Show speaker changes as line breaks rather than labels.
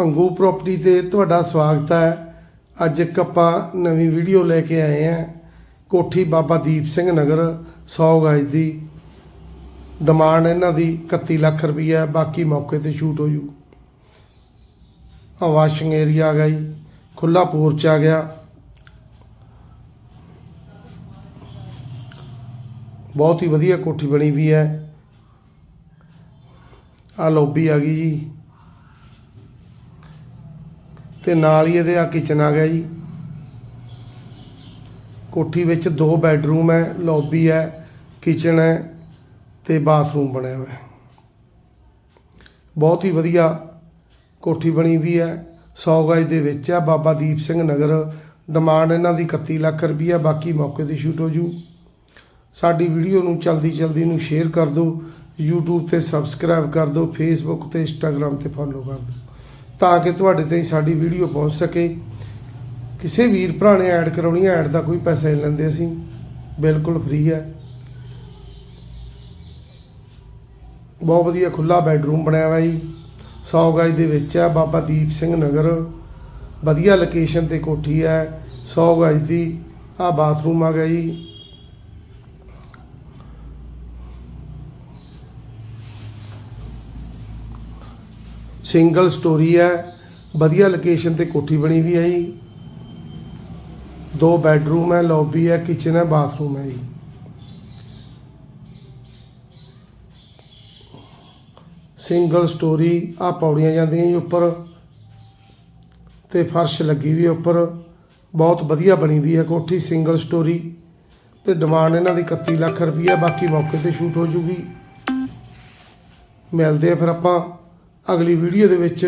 ਪੰਗੂ property ਤੇ ਤੁਹਾਡਾ ਸਵਾਗਤ ਹੈ। ਅੱਜ ਇੱਕ ਆਪਾਂ ਨਵੀਂ ਵੀਡੀਓ ਲੈ ਕੇ ਆਏ ਹਾਂ। ਕੋਠੀ ਬਾਬਾ ਦੀਪ ਸਿੰਘ ਨਗਰ 100 ਗਜ ਦੀ। ਡਿਮਾਂਡ ਇਹਨਾਂ ਦੀ 31 ਲੱਖ ਰੁਪਈਆ ਬਾਕੀ ਮੌਕੇ ਤੇ ਸ਼ੂਟ ਹੋ ਜੂ। ਆ ਵਾਸ਼ਿੰਗ ਏਰੀਆ ਆ ਗਈ ਜੀ ਖੁੱਲਾ ਪੋਰਚ ਆ ਗਿਆ। ਬਹੁਤ ਹੀ ਵਧੀਆ ਕੋਠੀ ਬਣੀ ਵੀ ਹੈ। ਆ ਲੌਬੀ ਆ ਗਈ ਜੀ। ਤੇ ਨਾਲ ਹੀ ਇਹਦੇ ਆ ਕਿਚਨ ਆ ਗਿਆ ਜੀ। ਕੋਠੀ ਵਿੱਚ ਦੋ ਬੈੱਡਰੂਮ ਹੈ ਲੌਬੀ ਹੈ ਕਿਚਨ ਹੈ ਤੇ ਬਾਥਰੂਮ ਬਣਿਆ ਹੋਇਆ। ਹੈ ਬਹੁਤ ਹੀ ਵਧੀਆ ਕੋਠੀ ਬਣੀ ਵੀ ਹੈ 100 ਗਜ ਦੇ ਵਿੱਚ ਹੈ ਬਾਬਾ ਦੀਪ ਸਿੰਘ ਨਗਰ ਡਿਮਾਂਡ ਇਹਨਾਂ ਦੀ 31 ਲੱਖ ਰੁਪਈਆ, ਬਾਕੀ ਮੌਕੇ ਤੇ ਸ਼ੂਟ ਹੋ ਜੂ। ਸਾਡੀ ਵੀਡੀਓ ਨੂੰ ਜਲਦੀ ਜਲਦੀ ਨੂੰ ਸ਼ੇਅਰ ਕਰ ਦਿਓ, YouTube ਤੇ ਸਬਸਕ੍ਰਾਈਬ ਕਰ ਦਿਓ, Facebook ਤੇ Instagram ਤੇ ਫੋਲੋ ਕਰ ਦਿਓ। ਤਾਂ ਕਿ ਤੁਹਾਡੇ ਤਾਈਂ ਸਾਡੀ ਵੀਡੀਓ ਪਹੁੰਚ ਸਕੇ। ਕਿਸੇ ਵੀਰ ਭਰਾ ਨੇ ਐਡ ਕਰਾਉਣੀ ਹੈ, ਐਡ ਦਾ ਕੋਈ ਪੈਸਾ ਨਹੀਂ ਲੈਂਦੇ ਅਸੀਂ। ਬਿਲਕੁਲ ਫ੍ਰੀ ਹੈ। ਬਹੁਤ ਵਧੀਆ ਖੁੱਲਾ ਬੈਡਰੂਮ ਬਣਿਆ ਹੋਇਆ ਜੀ। 100 ਗਜ ਦੇ ਵਿੱਚ ਹੈ, ਬਾਬਾ ਦੀਪ ਸਿੰਘ ਨਗਰ। ਵਧੀਆ ਲੋਕੇਸ਼ਨ ਤੇ ਕੋਠੀ ਹੈ। 100 ਗਜ ਦੀ ਆ ਬਾਥਰੂਮ ਆ ਗਿਆ ਜੀ। ਸਿੰਗਲ ਸਟੋਰੀ ਹੈ। ਵਧੀਆ ਲੋਕੇਸ਼ਨ ਤੇ ਕੋਠੀ ਬਣੀ ਵੀ ਹੈ ਜੀ। ਦੋ ਬੈੱਡਰੂਮ ਹੈ ਲੌਬੀ ਹੈ ਕਿਚਨ ਹੈ ਬਾਥਰੂਮ ਹੈ ਜੀ। ਸਿੰਗਲ ਸਟੋਰੀ ਆ ਪੌੜੀਆਂ ਜਾਂਦੀਆਂ ਜੀ ਉੱਪਰ। ਤੇ ਫਰਸ਼ ਲੱਗੀ ਵੀ ਉੱਪਰ। ਬਹੁਤ ਵਧੀਆ ਬਣੀ ਵੀ ਹੈ ਕੋਠੀ ਸਿੰਗਲ ਸਟੋਰੀ ਤੇ ਡਿਮਾਂਡ ਇਹਨਾਂ ਦੀ 31 ਲੱਖ ਰੁਪਈਆ, ਬਾਕੀ ਮੌਕੇ ਤੇ ਸ਼ੂਟ ਹੋ ਜੂਗੀ। ਮਿਲਦੇ ਆ ਫਿਰ ਆਪਾਂ। ਅਗਲੀ ਵੀਡੀਓ ਦੇ ਵਿੱਚ